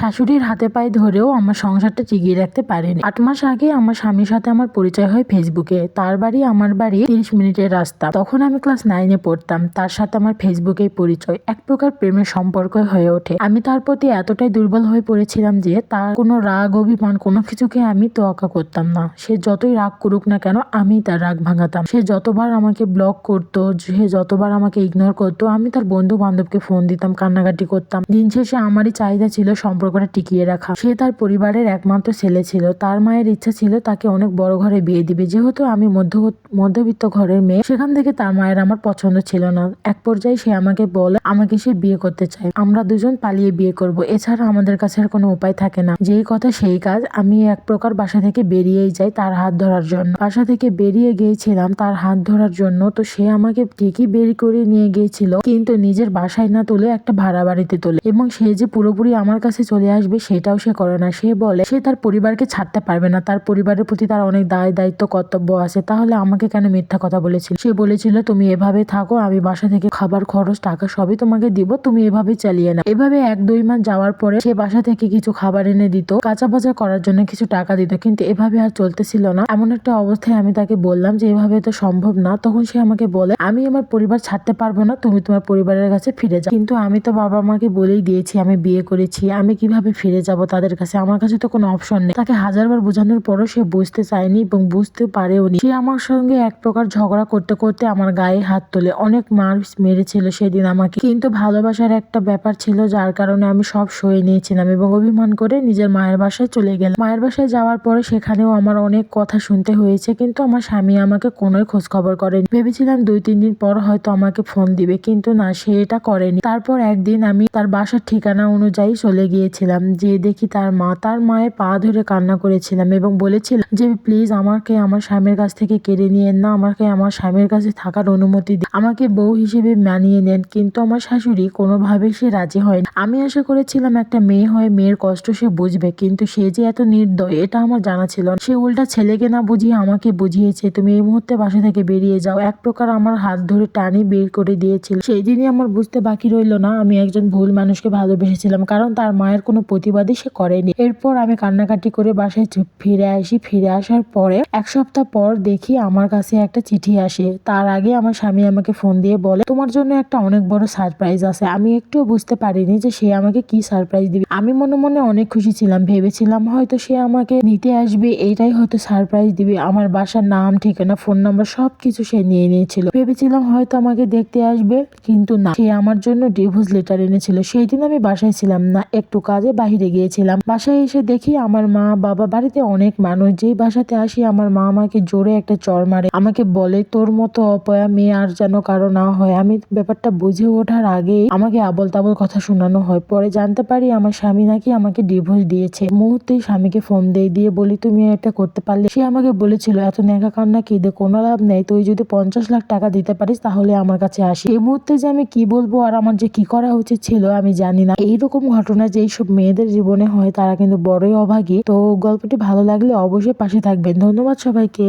শাশুড়ির হাতে পায়ে ধরেও আমার সংসারটা চিগিয়ে রাখতে পারেনি। আট মাস আগে আমার স্বামীর সাথে আমার পরিচয় হয় ফেসবুকে। তার বাড়ি আমার বাড়ি তিরিশ মিনিটের রাস্তা। তখন আমি ক্লাস নাইনে পড়তাম। তার সাথে আমার ফেসবুকেই পরিচয়। এক প্রকার প্রেমের সম্পর্ক হয়ে ওঠে। আমি তার প্রতি এতটাই দুর্বল হয়ে পড়েছিলাম যে তার কোনো রাগ, অভিমান, কোনো কিছুকে আমি তোয়াক্কা করতাম না। সে যতই রাগ করুক না কেন, আমি তার রাগ ভাঙাতাম। সে যতবার আমাকে ব্লক করতো, সে যতবার আমাকে ইগনোর করতো, আমি তার বন্ধু বান্ধবকে ফোন দিতাম, কান্নাকাটি করতাম। দিন শেষে আমারই চাহিদা ছিল সম্পর্কটা টিকিয়ে রাখা। সে তার পরিবারের একমাত্র ছেলে ছিল। তার মায়ের ইচ্ছা ছিল তাকে অনেক বড় ঘরে বিয়ে দিবে। যেহেতু আমি মধ্য, মধ্যবিত্ত ঘরের মেয়ে, সেখান থেকে তার মায়ের আমার পছন্দ ছিল না। এক পর্যায়ে সে আমাকে বলে, আমাকে সে বিয়ে করতে চায়। আমরা দুজন পালিয়ে বিয়ে করব। এছাড়া আমাদের কাছে আর কোনো উপায় থাকে না। যেই কথা সেই কাজ। আমি এক প্রকার বাসা থেকে বেরিয়েই যাই তার হাত ধরার জন্য। বাসা থেকে বেরিয়ে গিয়েছিলাম তার হাত ধরার জন্য। তো সে আমাকে ঠিকই বের করে নিয়ে গিয়েছিল। কিন্তু নিজের বাসায় না তুলে একটা ভাড়া বাড়িতে তোলে। এবং সে যে পুরোপুরি আমার কাছে চলে আসবে সেটাও সে করে না। সে বলে, সে তার পরিবারকে ছাড়তে পারবে না। তার পরিবারের প্রতি তার অনেক দায়, দায়িত্ব, কর্তব্য আছে। তাহলে আমাকে কেন মিথ্যা কথা বলেছিল? সে বলেছিল, তুমি এভাবে থাকো, আমি বাসা থেকে খাবার, খরচ, টাকা সবই তোমাকে দিব। তুমি এভাবে চালিয়ে না এভাবে এক দুই মাস যাওয়ার পরে সে বাসা থেকে কিছু খাবার এনে দিত কাঁচা বাজার করার জন্য কিছু টাকা দিত। কিন্তু এভাবে আর চলতেছিল না। এমন একটা অবস্থায় আমি তাকে বললাম যে, এভাবে তো সম্ভব না। তখন সে আমাকে বলে, আমি আমার পরিবার ছাড়তে পারব না। তুমি তোমার পরিবারের কাছে ফিরে যাও। কিন্তু আমি তো বাবা মাকে বলেই দিয়েছি, আমি বিয়ে করেছি। আমি কীভাবে ফিরে যাব তাদের কাছে? আমার কাছে তো কোনো অপশন নেই। তাকে হাজারবার বোঝানোর পরও সে বুঝতে চায়নি এবং বুঝতে পারেও নি। সে আমার সঙ্গে এক প্রকার ঝগড়া করতে করতে আমার গায়ে হাত তোলে। অনেক মার মেরেছিল সেদিন আমাকে। কিন্তু ভালোবাসার একটা ব্যাপার ছিল যার কারণে আমি সব সয়ে নিয়েছিলাম এবং অভিমান করে নিজের মায়ের বাসায় চলে গেলাম। মায়ের বাসায় যাওয়ার পরে সেখানেও আমার অনেক কথা শুনতে হয়েছে কিন্তু আমার স্বামী আমাকে কোনোই খোঁজ খবর করেনি। ভেবেছিলাম দুই, তিন দিন পর হয়তো আমাকে ফোন দিবে কিন্তু না, সে এটা করেনি। তারপর একদিন আমি তার বাসার ঠিকানা অনুযায়ী চলে গিয়েছিলাম যে দেখি তার মা, তার মায়ের পা ধরে কান্না করেছিলাম এবং বলেছিল যে প্লিজ আমাকে আমার স্বামীর কাছ থেকে কেড়ে নিয়েন না, আমাকে আমার স্বামীর কাছে থাকার অনুমতি দিন। আমাকে বউ হিসেবে মানিয়ে নেন, কিন্তু আমার শাশুড়ি কোনোভাবেই সে রাজি হয় না আমি আশা করেছিলাম একটা মেয়ে হয়ে মেয়ের কষ্ট সে বুঝবে, কিন্তু সে যে এত নির্দয়, এটা আমার জানা ছিল সে উল্টা ছেলেকে না বুঝিয়ে আমাকে বুঝিয়েছে, তুমি এই মুহূর্তে বাসা থেকে বেরিয়ে যাও। এক প্রকার আমার হাত ধরে টানি বের করে দিয়েছিল। সেই দিনই আমার বুঝতে বাকি রইল না, আমি একজন ভুল মানুষকে ভালোবেসেছিলাম, কারণ তার মায়ের কোনো প্রতিবাদই সে করেনি। এরপর আমি কান্নাকাটি করে বাসায় ফিরে আসি। ফিরে আসার পরে এক সপ্তাহ পর দেখি আমার কাছে একটা চিঠি আসে। তার আগে আমার স্বামী আমাকে ফোন দিয়ে বলে, তোমার জন্য একটা অনেক বড় সারপ্রাইজ আছে। আমি একটুও বুঝতে পারিনি যে সে আমাকে কি সারপ্রাইজ দিবে। আমি মনে মনে অনেক খুশি ছিলাম। ভেবেছিলাম হয়তো সে আমাকে নিতে আসবে। এটাই হয়তো সারপ্রাইজ দিবে। আমার বাসার নাম, ঠিকানা ফোন নাম্বার সব কিছু সে নিয়ে নিয়েছিল। ভেবেছিলাম হয়তো আমাকে দেখতে আসবে, কিন্তু না। সে আমার জন্য ডিভোর্স লেটার এনেছিল। সেই দিন আমি বাসায় ছিলাম না। একটু কাজে বাহিরে গিয়েছিলাম। বাসায় এসে দেখি আমার মা, বাবা বাড়িতে অনেক মানুষ। যেই বাসাতে আসি আমার মা আমাকে জোরে একটা চর মারে। আমাকে বলে, তোর মতো অপয়া মেয়ে আর যেন কারও না হয়। আমি ব্যাপারটা বুঝে ওঠার আগেই আমাকে আবল তাবল কথা শোনানো হয়। পরে জানতে পারি আমার স্বামী নাকি আমাকে ডিভোর্স দিয়েছে। মুহূর্তেই স্বামীকে ফোন দিয়ে দিয়ে বলি, তুমি এটা করতে পারলে? সে আমাকে বলেছিল, এত নেকা কান্না কি দে? কোনো লাভ নেই। তুই যদি পঞ্চাশ লাখ টাকা দিতে পারিস তাহলে আমার কাছে আসি এই মুহূর্তে যে আমি কি বলব আর আমার যে কি করা উচিত ছিল আমি জানি না। এইরকম ঘটনা যে সব মেয়েদের জীবনে হয়, তারা কিন্তু বড়ই অভাগী। তো গল্পটি ভালো লাগলে অবশ্যই পাশে থাকবেন। ধন্যবাদ সবাইকে।